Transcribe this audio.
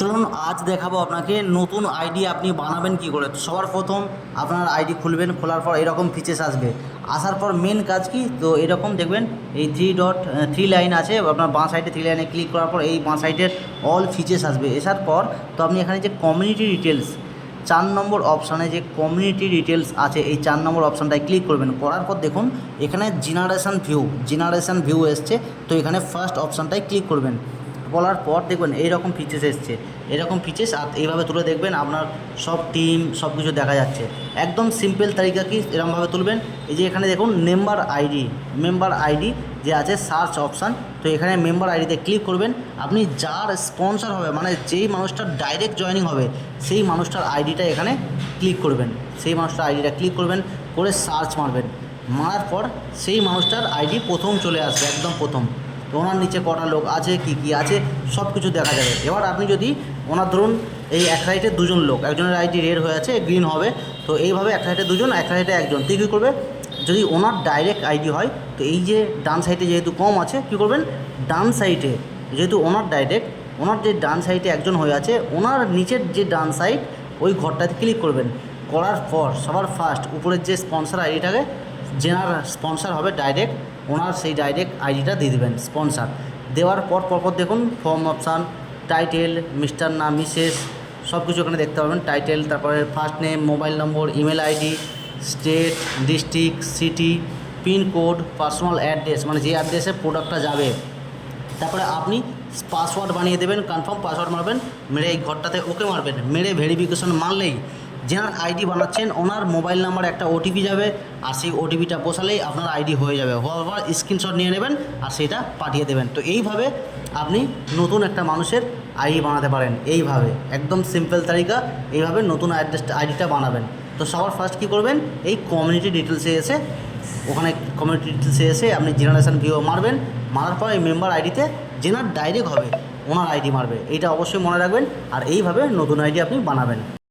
চলুন, আজ দেখাবো আপনাকে নতুন আইডি আপনি বানাবেন কি করে। সবার প্রথম আপনার আইডি খুলবেন, খোলার পর এরকম ফিচেস আসবে। আসার পর মেন কাজ কি? তো এরকম দেখবেন, এই থ্রি ডট থ্রি লাইন আছে, আপনার বাঁ সাইডে থ্রি লাইনে ক্লিক করার পর এই বাঁ সাইডের অল ফিচেস আসবে। আসার পর, তো আপনি এখানে যে কমিউনিটি ডিটেলস চার নম্বর অপশানে যে কমিউনিটি ডিটেলস আছে, এই চার নম্বর অপশানটায় ক্লিক করবেন। করার পর দেখুন, এখানে জেনারেশান ভিউ জেনারেশান ভিউ এসছে, তো এখানে ফার্স্ট অপশানটায় ক্লিক করবেন। বলার পর দেখবেন এইরকম ফিচেস এসছে। এরকম ফিচেস এইভাবে তুলে দেখবেন আপনার সব টিম সব কিছু দেখা যাচ্ছে। একদম সিম্পল তালিকা কি এরকমভাবে তুলবেন? এই যে এখানে দেখুন মেম্বার আইডি মেম্বার আইডি যে আছে সার্চ অপশান তো এখানে মেম্বার আইডিতে ক্লিক করবেন। আপনি যার স্পন্সর হবে মানে যেই মানুষটার ডাইরেক্ট জয়েনিং হবে, সেই মানুষটার আইডিটা এখানে ক্লিক করবেন। সেই মানুষটার আইডিটা ক্লিক করবেন, করে সার্চ মারবেন। মারার পর সেই মানুষটার আইডি প্রথম চলে আসবে, একদম প্রথম। ওনার নিচে কটা লোক আছে, কি কি আছে সব কিছু দেখা যাবে। এবার আপনি যদি, ওনার ধরুন, এই এক সাইডে দুজন লোক, একজনের আইডি রেড হয়ে আছে, গ্রিন হবে, তো এইভাবে এক সাইডে দুজন, এক সাইডে একজন। তুই কী করবে? যদি ওনার ডাইরেক্ট আইডি হয়, তো এই যে ডান সাইডে যেহেতু কম আছে, কী করবেন? ডান সাইডে, যেহেতু ওনার ডাইরেক্ট, ওনার যে ডান সাইডে একজন হয়ে আছে, ওনার নিচের যে ডান সাইড, ওই ঘরটাতে ক্লিক করবেন। করার পর, সবার ফার্স্ট, উপরের যে স্পন্সর আইডিটাকে যেনার স্পন্সর হবে ডাইরেক্ট, ওনার সেই ডাইরেক্ট আইডিটা দিয়ে দেবেন স্পন্সর। দেওয়ার পর পরপর দেখুন ফর্ম, অপশান, টাইটেল, মিস্টার না, মিসেস সব কিছু ওখানে দেখতে পাবেন। টাইটেল, তারপরে first name, mobile number, email ID, state, district, city pincode personal address মানে যে অ্যাড্রেসে প্রোডাক্টটা যাবে। তারপরে আপনি পাসওয়ার্ড বানিয়ে দেবেন, কনফার্ম পাসওয়ার্ড মারবেন, মেরে এই ঘরটাতে ওকে মারবেন। মেরে ভেরিফিকেশন মারলেই যেনার আইডি বানাচ্ছেন, ওনার মোবাইল নাম্বার একটা ওটিপি যাবে, আর সেই ওটিপিটা বসালেই আপনার আইডি হয়ে যাবে। হওয়ার পর স্ক্রিনশট নিয়ে নেবেন আর সেটা পাঠিয়ে দেবেন। তো এইভাবে আপনি নতুন একটা মানুষের আইডি বানাতে পারেন। এইভাবে, একদম সিম্পল তালিকা এইভাবে নতুন অ্যাড্রেসটা আইডিটা বানাবেন। তো সবার ফার্স্ট কী করবেন? এই কমিউনিটি ডিটেলসে এসে, ওখানে কমিউনিটি ডিটেলসে এসে আপনি জেনারেশান ভিও মারবেন। মারার পর এই মেম্বার আইডিতে জেনার ডাইরেক্ট হবে, ওনার আইডি মারবে। এইটা অবশ্যই মনে রাখবেন, আর এইভাবে নতুন আইডি আপনি বানাবেন।